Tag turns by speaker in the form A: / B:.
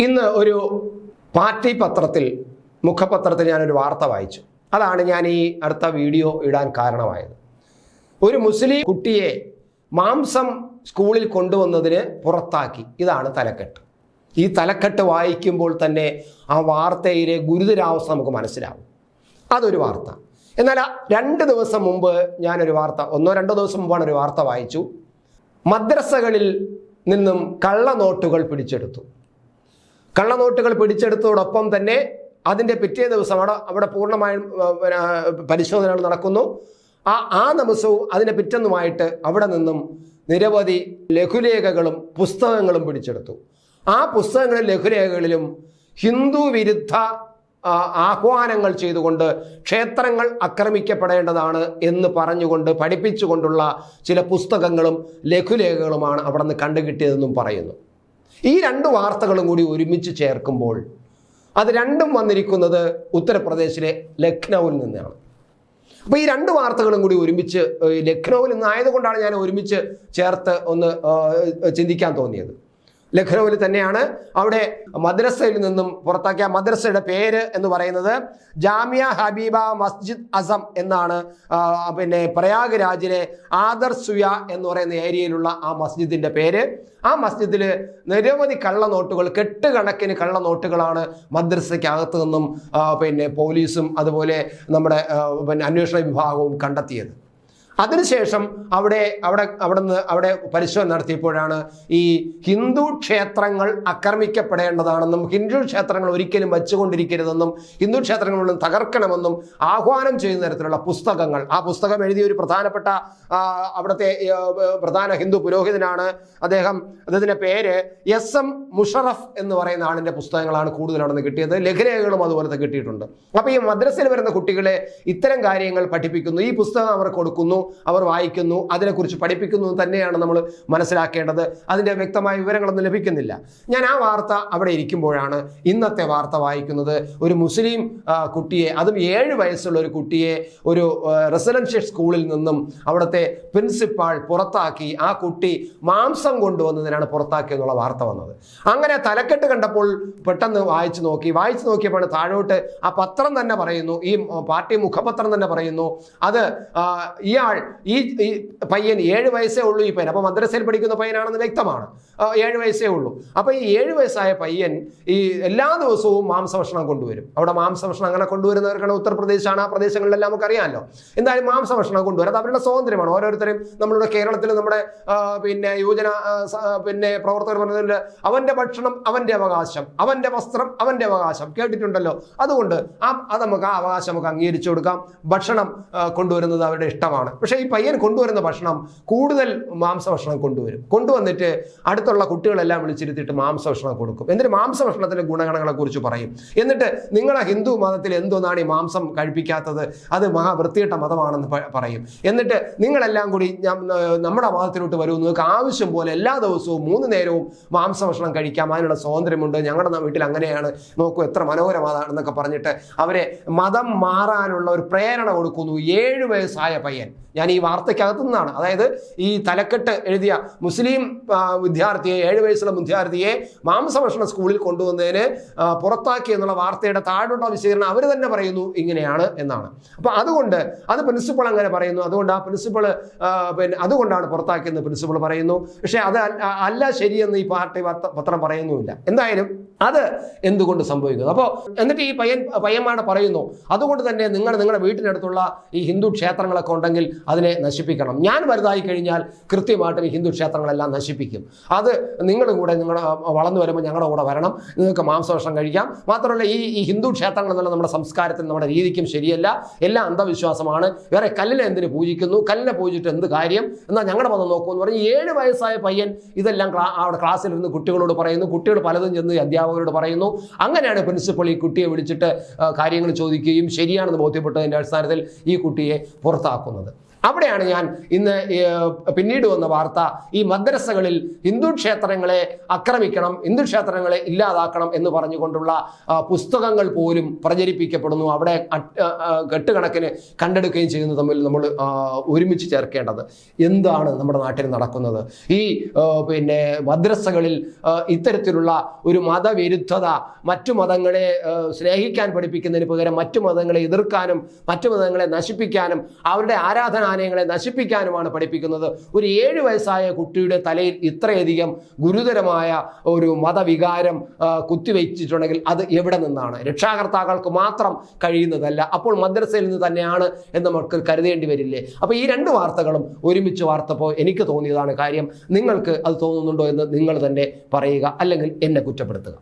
A: ഇന്ന് ഒരു പാർട്ടി പത്രത്തിൽ മുഖപത്രത്തിൽ ഞാനൊരു വാർത്ത വായിച്ചു. അതാണ് ഞാൻ ഈ അടുത്ത വീഡിയോ ഇടാൻ കാരണമായത്. ഒരു മുസ്ലിം കുട്ടിയെ മാംസം സ്കൂളിൽ കൊണ്ടുവന്നതിന് പുറത്താക്കി. ഇതാണ് തലക്കെട്ട്. ഈ തലക്കെട്ട് വായിക്കുമ്പോൾ തന്നെ ആ വാർത്തയിലെ ഗുരുതരാവസ്ഥ നമുക്ക് മനസ്സിലാവും. അതൊരു വാർത്ത. എന്നാൽ രണ്ട് ദിവസം മുമ്പ് ഞാനൊരു വാർത്ത ഒന്നോ രണ്ടോ ദിവസം മുമ്പാണ് ഒരു വാർത്ത വായിച്ചു. മദ്രസകളിൽ നിന്നും കള്ളനോട്ടുകൾ പിടിച്ചെടുത്തു. കള്ളനോട്ടുകൾ പിടിച്ചെടുത്തതോടൊപ്പം തന്നെ അതിന്റെ പിറ്റേ ദിവസം അവിടെ പൂർണമായും പരിശോധനകൾ നടക്കുന്നു. ആ ആ ദിവസവും അതിന്റെ പിറ്റെന്നുമായിട്ട് അവിടെ നിന്നും നിരവധി ലഘുലേഖകളും പുസ്തകങ്ങളും പിടിച്ചെടുത്തു. ആ പുസ്തകങ്ങളിലും ലഘുലേഖകളിലും ഹിന്ദു വിരുദ്ധ ആഹ്വാനങ്ങൾ ചെയ്തുകൊണ്ട് ക്ഷേത്രങ്ങൾ ആക്രമിക്കപ്പെടേണ്ടതാണ് എന്ന് പറഞ്ഞുകൊണ്ട് പഠിപ്പിച്ചുകൊണ്ടുള്ള ചില പുസ്തകങ്ങളും ലഘുലേഖകളുമാണ് അവിടെ നിന്ന് കണ്ടുകിട്ടിയതെന്നും പറയുന്നു. ഈ രണ്ട് വാർത്തകളും കൂടി ഒരുമിച്ച് ചേർക്കുമ്പോൾ അത് രണ്ടും വന്നിരിക്കുന്നത് ഉത്തർപ്രദേശിലെ ലക്നൌവിൽ നിന്നാണ്. അപ്പോൾ ഈ രണ്ട് വാർത്തകളും കൂടി ഒരുമിച്ച് ലഖ്നൌവിൽ ലക്നൌവിൽ നിന്നായതുകൊണ്ടാണ് ഞാൻ ഒരുമിച്ച് ചേർത്ത് ഒന്ന് ചിന്തിക്കാൻ തോന്നിയത്. ലഖ്നൌവിൽ തന്നെയാണ്. അവിടെ മദ്രസയിൽ നിന്നും പുറത്താക്കിയ മദ്രസയുടെ പേര് എന്ന് പറയുന്നത് ജാമിയ ഹബീബ മസ്ജിദ് അസം എന്നാണ് പിന്നെ പ്രയാഗ്രാജിലെ ആദർ സുയ എന്ന് പറയുന്ന ഏരിയയിലുള്ള ആ മസ്ജിദിന്റെ പേര്. ആ മസ്ജിദിൽ നിരവധി കള്ളനോട്ടുകൾ കെട്ടുകണക്കിന് കള്ളനോട്ടുകളാണ് മദ്രസയ്ക്കകത്ത് നിന്നും പിന്നെ പോലീസും അതുപോലെ നമ്മുടെ പിന്നെ അന്വേഷണ വിഭാഗവും കണ്ടെത്തിയത്. അതിനുശേഷം അവിടെ അവിടെ അവിടെ നിന്ന് അവിടെ പരിശോധന നടത്തിയപ്പോഴാണ് ഈ ഹിന്ദു ക്ഷേത്രങ്ങൾ ആക്രമിക്കപ്പെടേണ്ടതാണെന്നും ഹിന്ദു ക്ഷേത്രങ്ങൾ ഒരിക്കലും വച്ചുകൊണ്ടിരിക്കരുതെന്നും ഹിന്ദു ക്ഷേത്രങ്ങളൊന്നും തകർക്കണമെന്നും ആഹ്വാനം ചെയ്യുന്ന തരത്തിലുള്ള പുസ്തകങ്ങൾ. ആ പുസ്തകം എഴുതിയ ഒരു പ്രധാനപ്പെട്ട അവിടുത്തെ പ്രധാന ഹിന്ദു പുരോഹിതനാണ് അദ്ദേഹം. അദ്ദേഹത്തിന്റെ പേര് എസ് എം മുഷറഫ് എന്ന് പറയുന്ന ആളിന്റെ പുസ്തകങ്ങളാണ് കൂടുതൽ അവിടെ നിന്ന് കിട്ടിയത്. ലഘുലേഖകളും അതുപോലത്തെ കിട്ടിയിട്ടുണ്ട്. അപ്പോൾ ഈ മദ്രസയിൽ വരുന്ന കുട്ടികളെ ഇത്തരം കാര്യങ്ങൾ പഠിപ്പിക്കുന്നു. ഈ പുസ്തകം അവർ കൊടുക്കുന്നു. അവർ വായിക്കുന്നു അതിനെക്കുറിച്ച് പഠിപ്പിക്കുന്നു തന്നെയാണ് നമ്മൾ മനസ്സിലാക്കേണ്ടത്. അതിന്റെ വ്യക്തമായ വിവരങ്ങളൊന്നും ലഭിക്കുന്നില്ല. ഞാൻ ആ വാർത്ത അവിടെ ഇരിക്കുമ്പോഴാണ് ഇന്നത്തെ വാർത്ത വായിക്കുന്നത്. ഒരു മുസ്ലിം കുട്ടിയെ അതും ഏഴ് വയസ്സുള്ള ഒരു കുട്ടിയെ ഒരു റെസിഡൻഷ്യൽ സ്കൂളിൽ നിന്നും അവിടുത്തെ പ്രിൻസിപ്പാൾ പുറത്താക്കി. ആ കുട്ടി മാംസം കൊണ്ടുവന്നതിനാണ് പുറത്താക്കിയെന്നുള്ള വാർത്ത വന്നത്. അങ്ങനെ തലക്കെട്ട് കണ്ടപ്പോൾ പെട്ടെന്ന് വായിച്ചു നോക്കി. വായിച്ചു നോക്കിയപ്പോൾ താഴോട്ട് ആ പത്രം തന്നെ പറയുന്നു. ഈ പാർട്ടി മുഖപത്രം തന്നെ പറയുന്നു. അത് ഇയാൾ ഈ പയ്യൻ ഏഴ് വയസ്സേ ഉള്ളൂ ഈ പയ്യൻ. അപ്പോൾ മദ്രസയിൽ പഠിക്കുന്ന പയ്യനാണെന്ന് വ്യക്തമാണ്. ഏഴ് വയസ്സേ ഉള്ളൂ. അപ്പോൾ ഈ ഏഴ് വയസ്സായ പയ്യൻ ഈ എല്ലാ ദിവസവും മാംസഭക്ഷണം കൊണ്ടുവരും. അവിടെ മാംസഭക്ഷണം അങ്ങനെ കൊണ്ടുവരുന്നവർക്കാണ് ഉത്തർപ്രദേശാണ്. ആ പ്രദേശങ്ങളിലെല്ലാം നമുക്കറിയാമല്ലോ. എന്തായാലും മാംസഭക്ഷണം കൊണ്ടുവരും. അത് അവരുടെ സ്വാതന്ത്ര്യമാണ്. ഓരോരുത്തരും നമ്മളുടെ കേരളത്തിൽ നമ്മുടെ പിന്നെ യുവജന പിന്നെ പ്രവർത്തകർ പറഞ്ഞതിൽ അവന്റെ ഭക്ഷണം അവന്റെ അവകാശം അവന്റെ വസ്ത്രം അവന്റെ അവകാശം കേട്ടിട്ടുണ്ടല്ലോ. അതുകൊണ്ട് ആ അത് നമുക്ക് ആ അവകാശം നമുക്ക് അംഗീകരിച്ചു കൊടുക്കാം. ഭക്ഷണം കൊണ്ടുവരുന്നത് അവരുടെ ഇഷ്ടമാണ്. പക്ഷേ ഈ പയ്യൻ കൊണ്ടുവരുന്ന ഭക്ഷണം കൂടുതൽ മാംസഭക്ഷണം കൊണ്ടുവരും. കൊണ്ടുവന്നിട്ട് അടുത്തുള്ള കുട്ടികളെല്ലാം വിളിച്ചിരുത്തിയിട്ട് മാംസഭക്ഷണം കൊടുക്കും. എന്നിട്ട് മാംസഭക്ഷണത്തിന്റെ ഗുണഗണങ്ങളെക്കുറിച്ച് പറയും. എന്നിട്ട് നിങ്ങളെ ഹിന്ദു മതത്തിൽ എന്തൊന്നാണ് ഈ മാംസം കഴിപ്പിക്കാത്തത്? അത് മഹാവൃത്തിയിട്ട മതമാണെന്ന് പറയും. എന്നിട്ട് നിങ്ങളെല്ലാം കൂടി നമ്മുടെ മതത്തിലോട്ട് വരൂ നിങ്ങൾക്ക് ആവശ്യം പോലെ എല്ലാ ദിവസവും മൂന്ന് നേരവും മാംസഭക്ഷണം കഴിക്കാം. അതിനുള്ള സ്വാതന്ത്ര്യമുണ്ട്. ഞങ്ങളുടെ വീട്ടിൽ അങ്ങനെയാണ്. നോക്കൂ എത്ര മനോഹരമാണെന്നൊക്കെ പറഞ്ഞിട്ട് അവരെ മതം മാറാനുള്ള ഒരു പ്രേരണ കൊടുക്കുന്നു. ഏഴ് വയസ്സായ പയ്യൻ. ഞാൻ ഈ വാർത്തയ്ക്കകത്തു നിന്നാണ്. അതായത് ഈ തലക്കെട്ട് എഴുതിയ മുസ്ലിം വിദ്യാർത്ഥിയെ ഏഴ് വയസ്സുള്ള വിദ്യാർത്ഥിയെ മാംസഭക്ഷണ സ്കൂളിൽ കൊണ്ടുവന്നതിന് പുറത്താക്കി എന്നുള്ള വാർത്തയുടെ താഴോട്ടുള്ള വിശദീകരണം അവർ തന്നെ പറയുന്നു ഇങ്ങനെയാണ് എന്നാണ്. അപ്പോൾ അതുകൊണ്ട് അത് പ്രിൻസിപ്പൾ അങ്ങനെ പറയുന്നു. അതുകൊണ്ട് ആ പ്രിൻസിപ്പൾ പിന്നെ അതുകൊണ്ടാണ് പുറത്താക്കിയെന്ന് പ്രിൻസിപ്പൾ പറയുന്നു. പക്ഷേ അത് അല്ല- ശരിയെന്ന് ഈ പാർട്ടി പത്രം പറയുന്നുമില്ല. എന്തായാലും അത് എന്തുകൊണ്ട് സംഭവിക്കുന്നു? അപ്പോൾ എന്നിട്ട് ഈ പയ്യൻ പയ്യന്മാരുടെ പറയുന്നു അതുകൊണ്ട് തന്നെ നിങ്ങൾ നിങ്ങളുടെ വീട്ടിനടുത്തുള്ള ഈ ഹിന്ദു ക്ഷേത്രങ്ങളൊക്കെ ഉണ്ടെങ്കിൽ അതിനെ നശിപ്പിക്കണം. ഞാൻ വലുതായി കഴിഞ്ഞാൽ കൃത്യമായിട്ടും ഈ ഹിന്ദു ക്ഷേത്രങ്ങളെല്ലാം നശിപ്പിക്കും. അത് നിങ്ങളും കൂടെ നിങ്ങളുടെ വളർന്നു വരുമ്പോൾ ഞങ്ങളുടെ കൂടെ വരണം. നിങ്ങൾക്ക് മാംസഭക്ഷണം കഴിക്കാം. മാത്രമല്ല ഈ ഈ ഹിന്ദു ക്ഷേത്രങ്ങൾ എന്നുള്ള നമ്മുടെ സംസ്കാരത്തിൽ നമ്മുടെ രീതിക്കും ശരിയല്ല. എല്ലാം അന്ധവിശ്വാസമാണ്. വേറെ കല്ലിനെ എന്തിനു പൂജിക്കുന്നു? കല്ലിനെ പൂജിച്ചിട്ട് എന്ത് കാര്യം? എന്നാൽ ഞങ്ങളുടെ വന്ന് നോക്കൂ എന്ന് പറഞ്ഞ് ഏഴ് വയസ്സായ പയ്യൻ ഇതെല്ലാം അവിടെ ക്ലാസ്സിലിരുന്ന് കുട്ടികളോട് പറയുന്നു. കുട്ടികൾ പലതും ചെന്ന് ഈ അധ്യാപകരോട് പറയുന്നു. അങ്ങനെയാണ് പ്രിൻസിപ്പൾ ഈ കുട്ടിയെ വിളിച്ചിട്ട് കാര്യങ്ങൾ ചോദിക്കുകയും ശരിയാണെന്ന് ബോധ്യപ്പെട്ടതിന്റെ അടിസ്ഥാനത്തിൽ ഈ കുട്ടിയെ പുറത്താക്കുന്നത്. അവിടെയാണ് ഞാൻ ഇന്ന് പിന്നീട് വന്ന വാർത്ത. ഈ മദ്രസകളിൽ ഹിന്ദു ക്ഷേത്രങ്ങളെ ആക്രമിക്കണം ഹിന്ദു ക്ഷേത്രങ്ങളെ ഇല്ലാതാക്കണം എന്ന് പറഞ്ഞുകൊണ്ടുള്ള പുസ്തകങ്ങൾ പോലും പ്രചരിപ്പിക്കപ്പെടുന്നു. അവിടെ കെട്ടുകണക്കിന് കണ്ടെടുക്കുകയും ചെയ്യുന്നത് തമ്മിൽ നമ്മൾ ഒരുമിച്ച് ചേർക്കേണ്ടത്. എന്താണ് നമ്മുടെ നാട്ടിൽ നടക്കുന്നത്? ഈ പിന്നെ മദ്രസകളിൽ ഇത്തരത്തിലുള്ള ഒരു മതവിരുദ്ധത മറ്റു മതങ്ങളെ സ്നേഹിക്കാൻ പഠിപ്പിക്കുന്നതിന് പകരം മറ്റു മതങ്ങളെ എതിർക്കാനും മറ്റു മതങ്ങളെ നശിപ്പിക്കാനും അവരുടെ ആരാധനാലയങ്ങളെ നശിപ്പിക്കാനുമാണ് പഠിപ്പിക്കുന്നത്. ഒരു ഏഴ് വയസ്സായ കുട്ടിയുടെ തലയിൽ ഇത്രയധികം ഗുരുതരമായ ഒരു മതവികാരം കുത്തിവെച്ചിട്ടുണ്ടെങ്കിൽ അത് എവിടെ നിന്നാണ്? രക്ഷാകർത്താക്കൾക്ക് മാത്രം കഴിയുന്നതല്ല. അപ്പോൾ മദ്രസയിൽ നിന്ന് തന്നെയാണ് എന്ന് നമുക്ക് കരുതേണ്ടി വരില്ലേ? അപ്പോൾ ഈ രണ്ട് വാർത്തകളും ഒരുമിച്ച് വാർത്തപ്പോൾ എനിക്ക് തോന്നിയതാണ് കാര്യം. നിങ്ങൾക്ക് അത് തോന്നുന്നുണ്ടോ എന്ന് നിങ്ങൾ തന്നെ പറയുക അല്ലെങ്കിൽ എന്നെ കുറ്റപ്പെടുത്തുക.